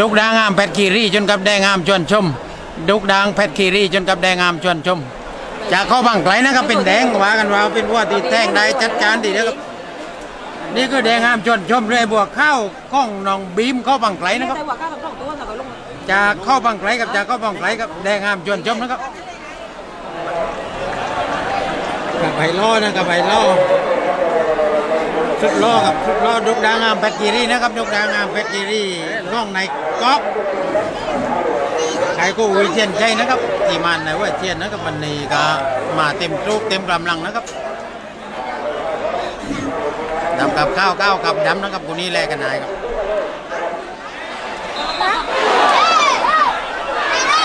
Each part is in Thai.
ดุกดางามเพชรคีรีจนกับแดงงามชวนชม ดุกดางเพชรคีรีจนกับแดงงามชวนชม จากเข้าบางไกลนะครับเป็นแดงว่ากันว่าเป็นวัวที่แทงได้จัดการดีนะครับนี่คือแดงงามชวนชมเรือบวกข้าวข้องน้องบีมเข้าบางไกลนะครับจากเข้าบางไกลกับจากเข้าบางไกลกับแดงงามชวนชมนะครับกับไผ่ล้อนะกับไผ่ล้อ สุดล้อกับสุดล้อดุกดางามเพชรคีรีนะครับดุกดางามเพชรคีรีร่องในก๊อกใครก็วิเชียนใจนะครับที่มันในว่าเชียนนะครับวันนี้ก็มาเต็มรูปเต็มกำลังนะครับดำกับข้าวข้าวกับดำนะครับคนนี้แลกกันนายครับ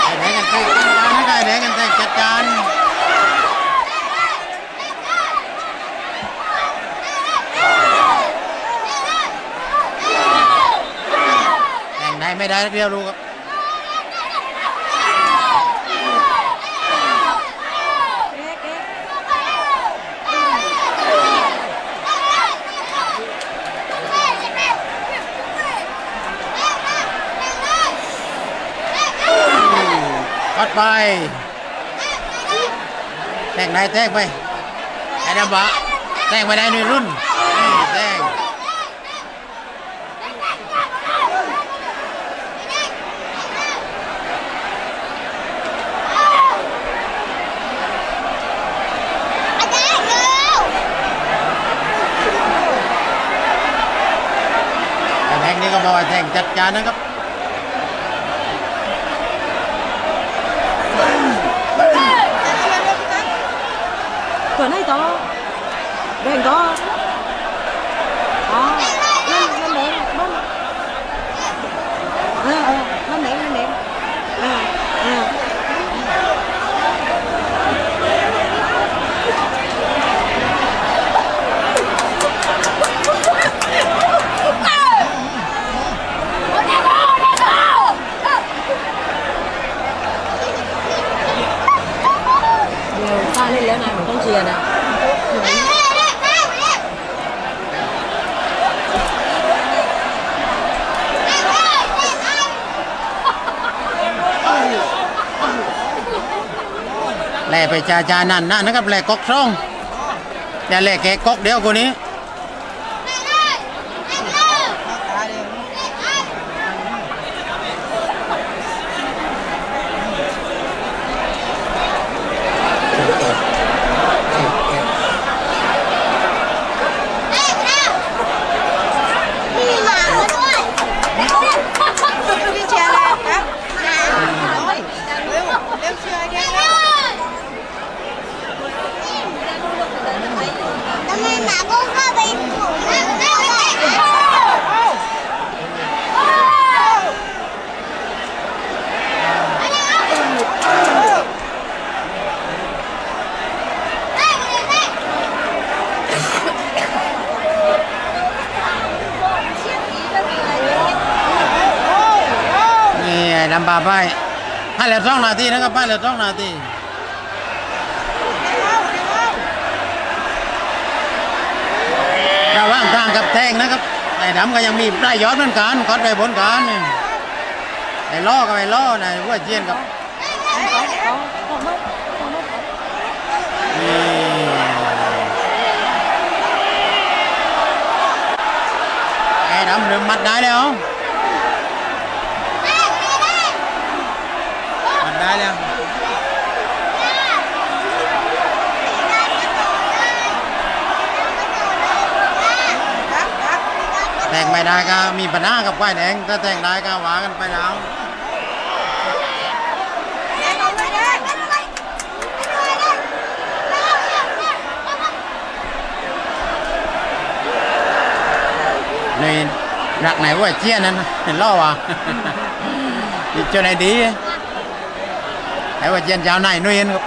ไอ้แดงกันแตกจัดการนะไอ้แดงกันแตกจัดการ แต่ได้ไม่ได้เดียวรู้ครับปัดไปแต่งได้แตกไปไอ้ดำบะแต่งไปได้ในรุ่นนี่แต่งไอ้แดงนี่ก็บอกว่าแต่ งจัดการนะครับ ตัวไหนต่อแดงต่ออ๋อนั่นนั่นแดงนั่นเออเออนั่นแดงนั่นแดงเออเออ เดี๋ยวป้าเล่นแล้วนะมันต้องเชียร์นะ แล่ไปจาจานั่นนะนะครับแล่กอกช่องอย่าแล่แกะกอกเดียวคนนี้ นำบาไปให้เหลือสองนาทีนะครับให้เหลือสองนาทีระหว่างทางกับแทงนะครับไอ้ดำก็ยังมีปลายยอดเหมือนกันกอดไปบนกันนี่ไอ้ล้อกับไอ้ล้อนะว่าเจียนกับไอ้ดำเริ่มมัดได้แล้ว แล้วแต่งไม่ได้ก็มีปัญหากับควายแดงถ้าแต่งได้ก็หวากันไปแล้วนี่รักไหนว่าเจี้ยนั่นเห็นล่อวะอีกเจ้าไหนดีไอ้ว่าเจียนเจ้าไหนนู่นเห็นครับ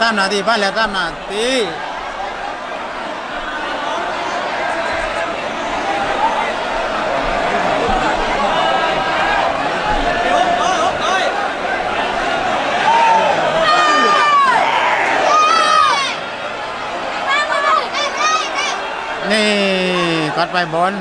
สามนาทีพันแล้วสามนาทีนี่กดไปบน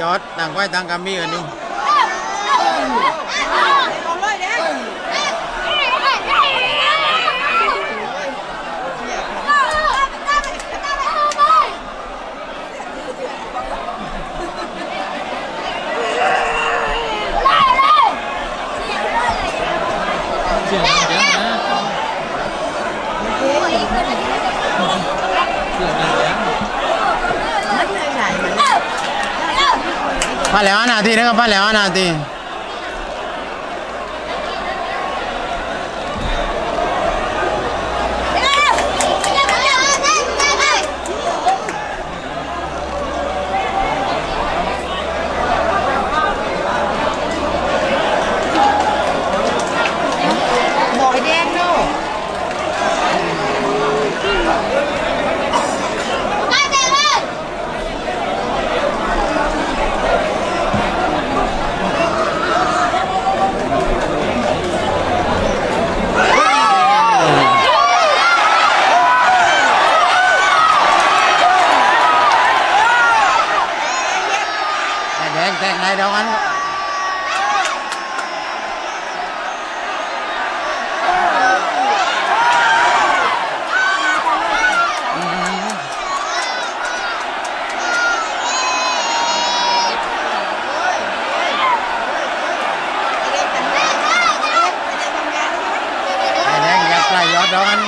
ยอดต่างไว้ต่างกามีกันอยู่ เอาเลยเด้อ เสียงดังนะเสียงดัง มันเลยใหญ่มัน พาแล้วนาทีนะครับพาแล้วนาที บอกไอ้แดงเนาะ แด งแตกในดอกอันแดงอยากปลายยอดดอกอัน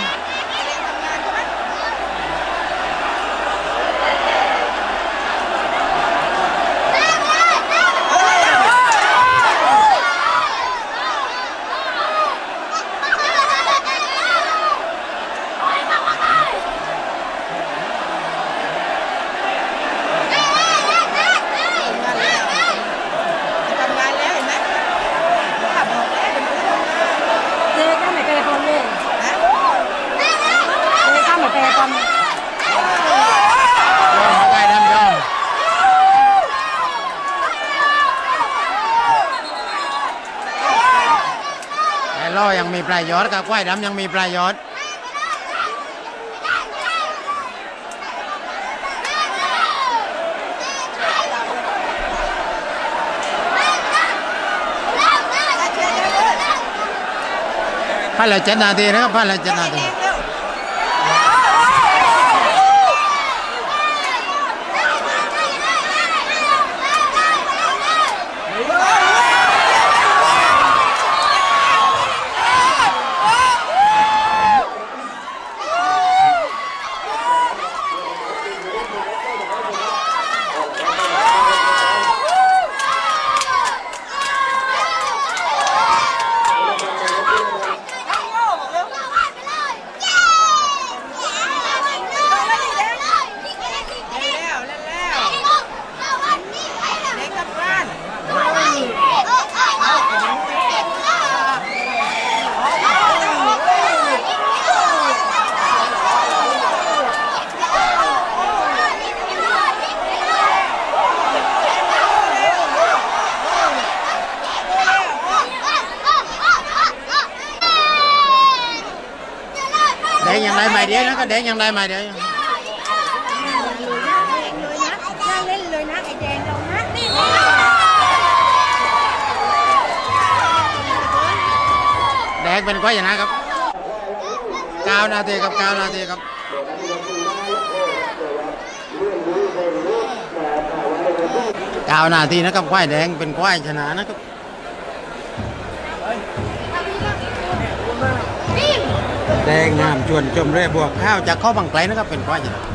ทำงานแล้วเห็นไหมขับบอกแล้วเดี๋ยวมันก็ทำงาน เจ๊ก็ไม่เคยคนเลย ฮะ เจ๊ก็ไม่เคยคน ยอมใกล้ดำยอมไอ้ล่อยัง มีปลายยอดกับกล้วยดำยังมีปลายยอดพันละเจ็ดนาทีนะครับพันละเจ็ดนาที แล้วแล้วแล้วเด็กกลับบ้าน แดงยังได้ใหม่เดียวนะก็แดงยังได้ใหม่เดียวน่าเล่นเลยนะไอ้แดงเรานะนี่แดงเป็นก้อยชนะครับเก้านาทีครับเก้านาทีครับเก้านาทีนะครับควายแดงเป็นควายชนะนะครับ แดงงามชวนชมเรือบวกข้าวจากข้อบังไกลนะครับเป็นควายชนะ